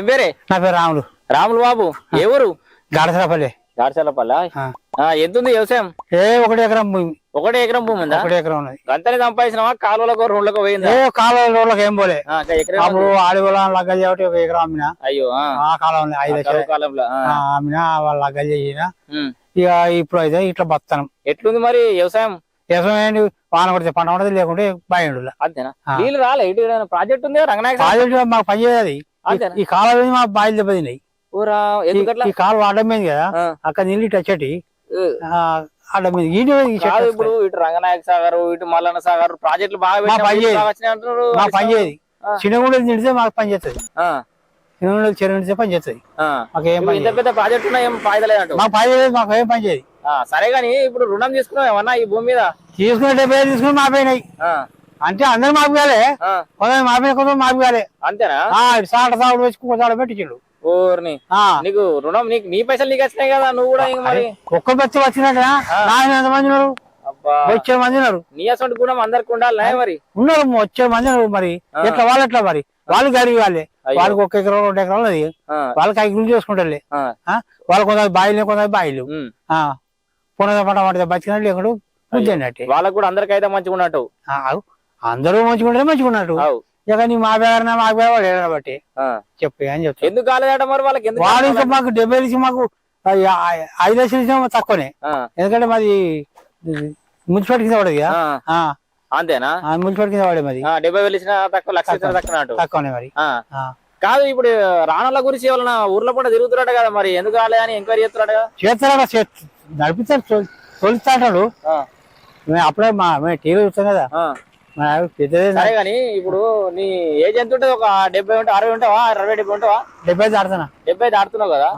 ఏం పేరే? నా పేరు రాములు. రాములు బాబు ఏ ఊరు? గాడసరాపల్లి గాడ్చల్లపల్లి ఆ. ఎంత ఉంది వ్యవసాయం? ఏ ఒకటి ఎకరం భూమి. ఒకటే ఎకరం భూమి ఉందా? ఒకటి ఎకరం ఉన్నది. గంతనే సంపాదించినావా? కాలువలకు రోడ్లకు పోయిందా? ఏ కాలువ రోడ్లకు ఏం పోలే. అప్పుడు చేయబట్టి ఒక ఎకరం అమ్మిన. అయ్యో ఆ. కాలంలో ఐదు లక్షలు. కాలంలో అమ్మిన వాళ్ళ లగ్గ చేసిన. ఉమ్. ఇక ఇప్పుడు అయితే ఇట్లా బతానం ఎట్లుంది మరి వ్యవసాయం? వ్యవసాయం వాన కొడితే పంట ఉండదు లేకుంటే బాయిండు అంతేనా? ఆ. నీళ్ళు రాలే. ఇటు ఏదైనా ప్రాజెక్ట్ ఉంది? రంగనాయక ప్రాజెక్టు మాకు పని చేయదు అంతేనా? ఈ కాలువ మా బాయిలు దెబ్బతిన్నాయి. ఈ- కాలువ అడ్డమైంది కదా. అక్కడ నీళ్ళు వస్తాయి. ఇప్పుడు ఇటు రంగనాయక సాగర్ ఇటు మల్లన్న సాగర్ ప్రాజెక్టులు బాగా మా పని. మా పని. చిన్నగుండలు నిడితే మాకు పని చేస్తుంది. ఆ, చిన్నగుండలు చెరువు నిడితే పని చేస్తుంది. మాకు పని ఇంత పెద్ద ప్రాజెక్ట్ ఉన్నా ఏం మాకు పని ఏం పని చేయదు. సరే గాని ఇప్పుడు రుణం తీసుకున్నాం ఏమన్నా ఈ భూమి మీద? తీసుకుని తీసుకుని మాపోయినాయి ఆ, అంటే అందరు మాపు కాలే. కొందరు మాపిన కొందరు మాపు కాలే అంతేనా? సాట సాగుడు వచ్చి కొంచెం పెట్టిండు. నీకు రుణం నీకు నీ పైసలు నీకు వచ్చినాయి కదా నువ్వు కూడా మరి? ఒక్క బచ్చి వచ్చినట్టు నాయన ఎంత మంది ఉన్నారు? అబ్బా. వచ్చే మంది ఉన్నారు. నీ అసలు గుణం అందరికి ఉండాలి మరి? ఉన్నారు వచ్చే మంది ఉన్నారు మరి. ఎట్లా వాళ్ళు ఎట్లా మరి? వాళ్ళు గడిగి వాళ్ళే. వాళ్ళకి ఒక ఎకరం రెండు ఎకరం ఉన్నది. ఆ, వాళ్ళకి ఐదు ఆ? వాళ్ళు కొందరు బాయిలు కొందరు బాయిలు. పునద పంట పడితే బతికినట్టు బుద్ధి వాళ్ళకు కూడా అందరికైతే మంచిగా ఉన్నట్టు. అందరూ మంచిగా మంచిగా ఉన్నట్టు అవు. ఇక నీ మా బేరనా మా బేర వాళ్ళు ఏదైనా బట్టి ఆ. చెప్పి అని చెప్తాను ఎందుకు కాలేదట మరి వాళ్ళకి? వాళ్ళు ఇంకా? మాకు డెబ్బై నుంచి మాకు ఐదు లక్షలు ఇచ్చినా తక్కువనే. ఎందుకంటే మాది మున్సిపాలిటీ కింద పడదు అంతేనా? మున్సిపాలిటీ కింద పడే మరి డెబ్బై వేలు ఇచ్చిన తక్కువ లక్ష ఇచ్చిన తక్కువ. అన్నట్టు తక్కువనే మరి. కాదు ఇప్పుడు రాణాల గురించి ఎవరన్నా ఊర్లో కూడా తిరుగుతున్నాడు కదా మరి? ఎందుకు కాలేదు అని ఎంక్వైరీ చేస్తున్నాడు కదా? చేస్తారా చేస్త- నడిపిస్తారు తొలి- తొలుస్తాడు అప్పుడే మా మేము టీవీ చూస్తాం కదా. సరే గాని ఇప్పుడు నీ ఏజ్ ఎంత ఉంటుంది? ఒక డెబ్బై ఉంటా అరవై ఉంటావా? అరవై డెబ్బై ఉంటావా? డెబ్బై దాడుతున్నా డెబ్బై దాటుతున్నావు కదా?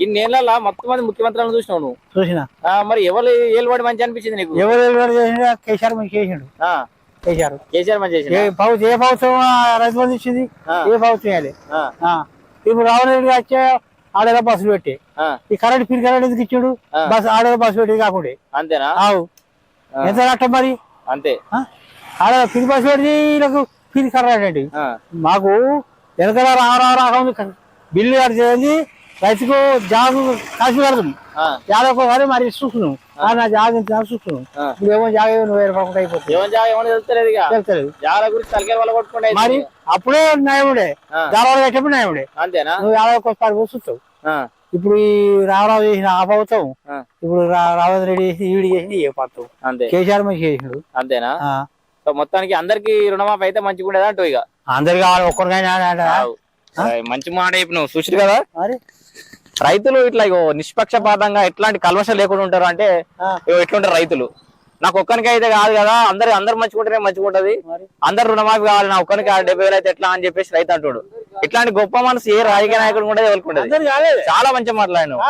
ఇన్నేళ్ళ మొత్తం మంది ముఖ్యమంత్రులను చూసినావు నువ్వు. చూసిన. మరి ఎవరు ఏలుబడి మంచి అనిపించింది నీకు? ఎవరు ఎవరు చేసిండు కేసీఆర్ మంచి చేసిండు. కేసీఆర్. కేసీఆర్ మంచి చేసిన ప్రభుత్వం ఏ ప్రభుత్వం రైతు బంధు ఇచ్చింది. ఏ ప్రభుత్వం ఆ. ఇప్పుడు రావణ వచ్చే ఆడేలా బస్సులు పెట్టి. ఈ కరెంట్ ఫీల్ కరెంట్ ఎందుకు ఇచ్చాడు. బస్ ఆడేలా బస్సు పెట్టి కాకుండా. అంతేనా. ఎంత కట్టం మరి? అంతే? ఆడ ఫీల్ బస్సు పెట్టి వీళ్ళకు ఏంటి ఆ, మాకు వెనకాల రాకుండా బిల్లు కడిచేది రైతుకు జాగు కాసి ఆ, యాభై ఒకసారి మరి చూస్తున్నాం. నా జాగ చూస్తున్నాం. ఇప్పుడు ఏమో జాగ నువ్వు ఏర్పడకుండా అయిపోతుంది. జాగా గురించి మరి అప్పుడే ఆ. దారాలు కట్టేప్పుడు న్యాయముడే. అంతేనా? నువ్వు యాభై ఒకసారి ఆ, ఇప్పుడు ఈ రామరావు చేసిన ఆ ప్రభుత్వం ఆ, ఇప్పుడు రా- రావత్ రెడ్డి చేసి ఈవిడి చేసింది ఏ అంతే. కేసీఆర్ మంచి చేసిండు. అంతేనా. సో మొత్తానికి అందరికి రుణమాఫీ అయితే మంచిగా ఉండేది అంటూ ఇక. అందరు కావాలి ఒక్కరికైనా మంచి మాట చెప్పి నువ్వు. చూసి కదా? రైతులు ఇట్లా ఇగో నిష్పక్షపాతంగా ఎట్లాంటి కల్వషం లేకుండా ఉంటారు అంటే ఎట్లుంటారు రైతులు? నాకు ఒక్కరికి అయితే కాదు కదా అందరు అందరు మంచిగుంటేనే మంచిగా ఉంటది. మరి? అందరు రుణమాఫీ కావాలి నా ఒక్కరికి డెబ్బై వేలు అయితే ఎట్లా అని చెప్పేసి రైతు అంటాడు. ఇట్లాంటి గొప్ప మనసు ఏ రాజకీయ నాయకుడు కూడా ఎవరికి ఉండదు? కాలేదు. చాలా మంచి మాట్లాడినావు.